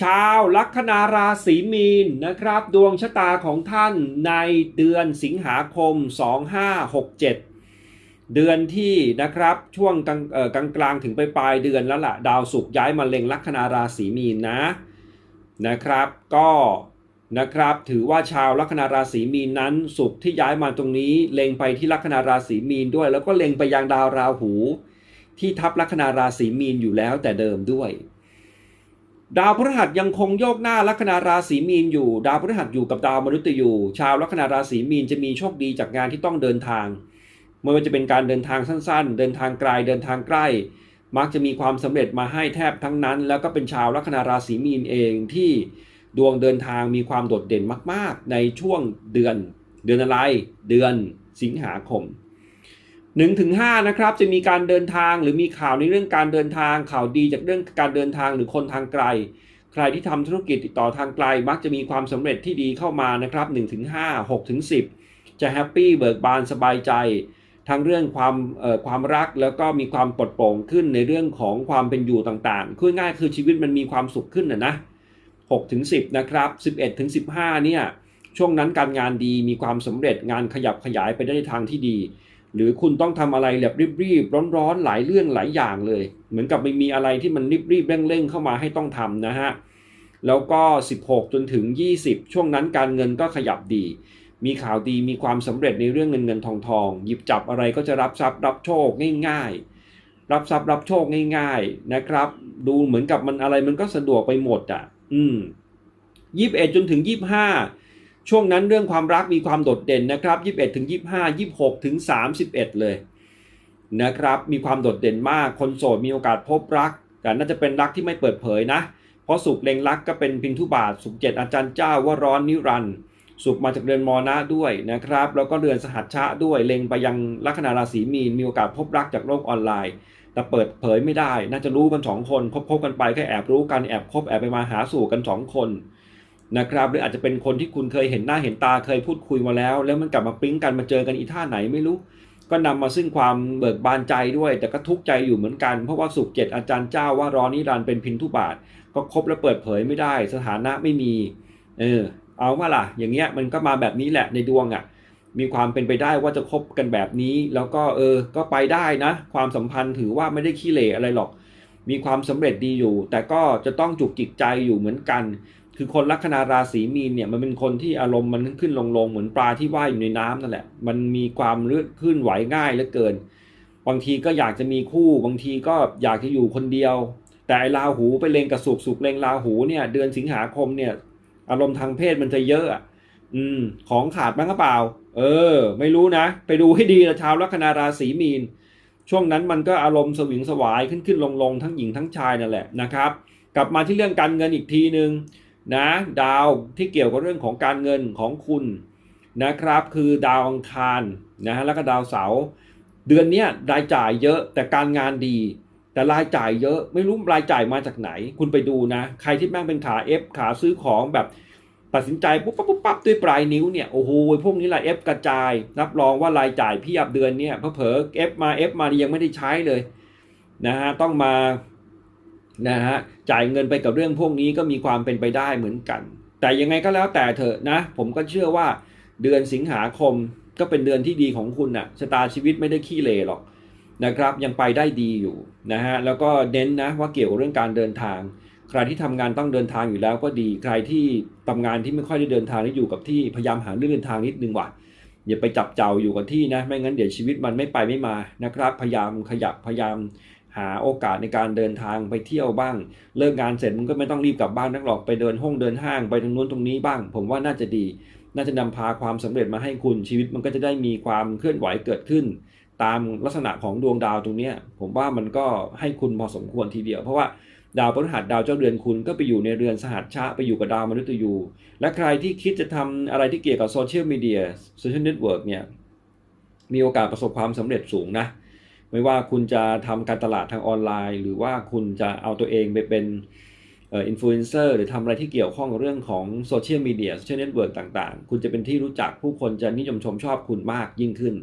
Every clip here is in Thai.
ชาวลัคนาราศีมีนนะครับ ดวงชะตาของท่านในเดือนสิงหาคม 2567 เดือนที่นะครับช่วงกลางกลางกลางถึงไปปลายเดือนแล้วล่ะ ดาวศุกร์ย้ายมาเล็งลัคนาราศีมีนนะนะครับ ก็นะครับถือว่าชาวลัคนาราศีมีนนั้นศุกร์ที่ย้ายมาตรงนี้เล็งไปที่ลัคนาราศีมีนด้วย แล้วก็เล็งไปยังดาวราหู ที่ทับลัคนาราศีมีนอยู่แล้วแต่เดิมด้วย ดาวพฤหัสยังคงโยกหน้าลัคนาราศีมีนอยู่ ดาวพฤหัสอยู่กับดาวมนุษย์อยู่ ชาวลัคนาราศีมีนจะมีโชคดีจากงานที่ต้องเดินทางไม่ว่าจะเป็นการเดินทางสั้นๆ เดินทางไกล เดินทางใกล้ มักจะมีความสำเร็จมาให้แทบทั้งนั้น แล้วก็เป็นชาวลัคนาราศีมีนเองที่ดวงเดินทางมีความโดดเด่นมาก ๆ ในช่วงเดือน เดือนอะไร เดือนสิงหาคม 1ถึง5นะครับจะมีการเดินทางหรือมีข่าวในเรื่องการเดินทางข่าวดีจากเรื่องการเดินทางหรือคนทางไกล ใครที่ทำธุรกิจติดต่อทางไกล มักจะมีความสำเร็จที่ดีเข้ามานะครับ1ถึง5 6ถึง10 จะแฮปปี้เบิกบานสบายใจ ทั้งเรื่องความความรักแล้วก็มีความปลดโปร่งขึ้นในเรื่องของความเป็นอยู่ต่างๆคือง่ายคือชีวิตมันมีความสุขขึ้นนะนะ6ถึง10นะครับ11ถึง15เนี่ยช่วงนั้นการงานดีมีความสำเร็จงานขยับขยายไปได้ในทางที่ดี หรือคุณต้องทำอะไรแบบรีบๆร้อนๆหลายเรื่องหลายอย่างเลย เหมือนกับไม่มีอะไรที่มันรีบๆเร่งๆเข้ามาให้ต้องทำนะฮะแล้วก็ 16 จนถึง 20 ช่วงนั้นการเงินก็ขยับดี มีข่าวดีมีความสำเร็จในเรื่องเงินเงินทองทองหยิบจับอะไรก็จะรับทรัพย์รับโชคง่าย ๆ รับทรัพย์รับโชคง่าย ๆนะครับ ดูเหมือนกับมันอะไรมันก็สะดวกไปหมดอะ อืมยี่สิบเอ็ดจนถึงยี่สิบห้า ช่วงนั้นเรื่องความรักมีความโดดเด่นนะครับยี่สิบเอ็ดถึงยี่สิบห้ายี่สิบหกถึงสามสิบเอ็ดเลยนะครับ มีความโดดเด่นมาก คนโสดมีโอกาสพบรัก แต่น่าจะเป็นรักที่ไม่เปิดเผยนะ เพราะสุขเล็งรักก็เป็นพินทุบาท สุขเจ็ดอาจารย์เจ้าว่าร้อนนิรันด์สุขมาจากเรือนมอนะด้วยนะครับ แล้วก็เรือนสหัชชะด้วย เล็งไปยังลัคนาราศีมีน มีโอกาสพบรักจากโลกออนไลน์ แต่เปิดเผยไม่ได้ น่าจะรู้กันสองคนคบคบกันไปแค่แอบรู้กัน แอบคบแอบไปมาหาสู่กันสองคน นะครับหรืออาจจะเป็นคนที่คุณเคยเห็นหน้าเห็นตาเคยพูดคุยมาแล้ว แล้วมันกลับมาปิ๊งกันมาเจอกันอีท่าไหนไม่รู้ ก็นำมาซึ่งความเบิกบานใจด้วย แต่ก็ทุกข์ใจอยู่เหมือนกันเพราะว่าสุขเจ็ดอาจารย์เจ้าว่าร้อนนิรันด์เป็นพินทุบาท ก็คบแล้วเปิดเผยไม่ได้ สถานะไม่มี เออ เอาว่าล่ะ อย่างเงี้ยมันก็มาแบบนี้แหละในดวงอะ่ะ มีความเป็นไปได้ว่าจะคบกันแบบนี้ แล้วก็เออ ก็ไปได้นะ ความสัมพันธ์ถือว่าไม่ได้ขี้เหร่อะไรหรอก มีความสำเร็จดีอยู่ แต่ก็จะต้องจุกจิกใจอยู่เหมือนกัน คือคนลัคนาราศีมีนเนี่ยมันเป็นคนที่อารมณ์มันขึ้นลงลงๆเหมือนปลาที่ว่ายอยู่ในน้ำนั่นแหละ มันมีความเลื่อนขึ้นไหวง่ายเหลือเกิน บางทีก็อยากจะมีคู่ บางทีก็อยากจะอยู่คนเดียว แต่ไอ้ราหูไปเลงกับสุกสุกเลงราหูเนี่ยเดือนสิงหาคมเนี่ย อารมณ์ทางเพศมันจะเยอะอืม ของขาดบ้างเปล่า เออ ไม่รู้นะ ไปดูให้ดีนะชาวลัคนาราศีมีน ช่วงนั้นมันก็อารมณ์สวิงสวายขึ้นขึ้นลงลงทั้งหญิงทั้งชายนั่นแหละนะครับ กลับมาที่เรื่องการเงินอีกทีหนึ่ง นะดาวที่เกี่ยวกับเรื่องของการเงินของคุณนะครับ คือดาวอังคารนะฮะแล้วก็ดาวเสาร์เดือนนี้รายจ่ายเยอะแต่การงานดี แต่รายจ่ายเยอะไม่รู้รายจ่ายมาจากไหน คุณไปดูนะ ใครที่แม่งเป็นขาเอฟขาซื้อของแบบตัดสินใจปุ๊บปั๊บปุ๊บปั๊บด้วยปลายนิ้วเนี่ยโอ้โหพวกนี้แหละเอฟกระจาย รับรองว่ารายจ่ายพียบเดือนเนี่ยเพอเผลอเอฟมาเอฟมายังไม่ได้ใช้เลยนะฮะต้องมา นะฮะจ่ายเงินไปกับเรื่องพวกนี้ก็มีความเป็นไปได้เหมือนกัน แต่ยังไงก็แล้วแต่เถอะนะ ผมก็เชื่อว่าเดือนสิงหาคมก็เป็นเดือนที่ดีของคุณน่ะชะตาชีวิตไม่ได้ขี้เหร่หรอกนะครับ ยังไปได้ดีอยู่นะฮะแล้วก็เน้นนะว่าเกี่ยวกับเรื่องการเดินทาง ใครที่ทำงานต้องเดินทางอยู่แล้วก็ดีใครที่ทำงานที่ไม่ค่อยได้เดินทางแล้อยู่กับที่พยายามหาเรื่องเดินทางนิดนึงว่ะอย่าไปจับเจ้าอยู่กับที่นะไม่งั้นเดี๋ยวชีวิตมันไม่ไปไม่มานะครับ พยายามขยับพยายาม หาโอกาสในการเดินทางไปเที่ยวบ้าง เลิกงานเสร็จมันก็ไม่ต้องรีบกลับบ้านนักหรอกไปเดินห้องเดินห้างไปตรงนู้นตรงนี้บ้าง ผมว่าน่าจะดี น่าจะนำพาความสำเร็จมาให้คุณชีวิตมันก็จะได้มีความเคลื่อนไหวเกิดขึ้น ตามลักษณะของดวงดาวตรงเนี้ยผมว่ามันก็ให้คุณพอสมควรทีเดียว เพราะว่าดาวพฤหัสดาวเจ้าเรือนคุณก็ไปอยู่ในเรือนสหัชชะไปอยู่กับดาวมนุษย์ยู และใครที่คิดจะทำอะไรที่เกี่ยวกับโซเชียลมีเดียโซเชียลเน็ตเวิร์กเนี่ยมีโอกาสประสบความสำเร็จสูงนะ ไม่ว่าคุณจะทำการตลาดทางออนไลน์ หรือว่าคุณจะเอาตัวเองไปเป็นอินฟลูเอนเซอร์หรือทำอะไรที่เกี่ยวข้องกับเรื่องของโซเชียลมีเดียโซเชียลเน็ตเวิร์กต่างๆ คุณจะเป็นที่รู้จักผู้คนจะนิยมชมชอบคุณมากยิ่งขึ้น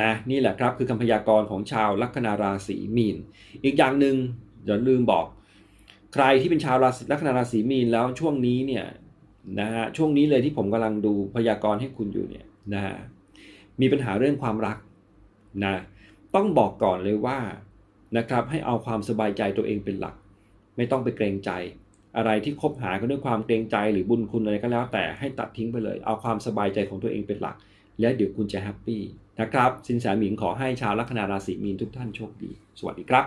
นะนี่แหละครับคือคำพยากรณ์ของชาวลัคนาราศีมีน อีกอย่างหนึ่งอย่าลืมบอก ใครที่เป็นชาวราศีลัคนาราศีมีนแล้วช่วงนี้เนี่ยนะฮะช่วงนี้เลยที่ผมกำลังดูพยากรณ์ให้คุณอยู่เนี่ยนะฮะมีปัญหาเรื่องความรักนะ ต้องบอกก่อนเลยว่านะครับให้เอาความสบายใจตัวเองเป็นหลัก ไม่ต้องไปเกรงใจ อะไรที่คบหากันด้วยความเกรงใจหรือบุญคุณอะไรก็แล้วแต่ให้ตัดทิ้งไปเลย เอาความสบายใจของตัวเองเป็นหลัก แล้วเดี๋ยวคุณจะแฮปปี้นะครับ สินแสหมิงขอให้ชาวลัคนาราศีมีนทุกท่านโชคดี สวัสดีครับ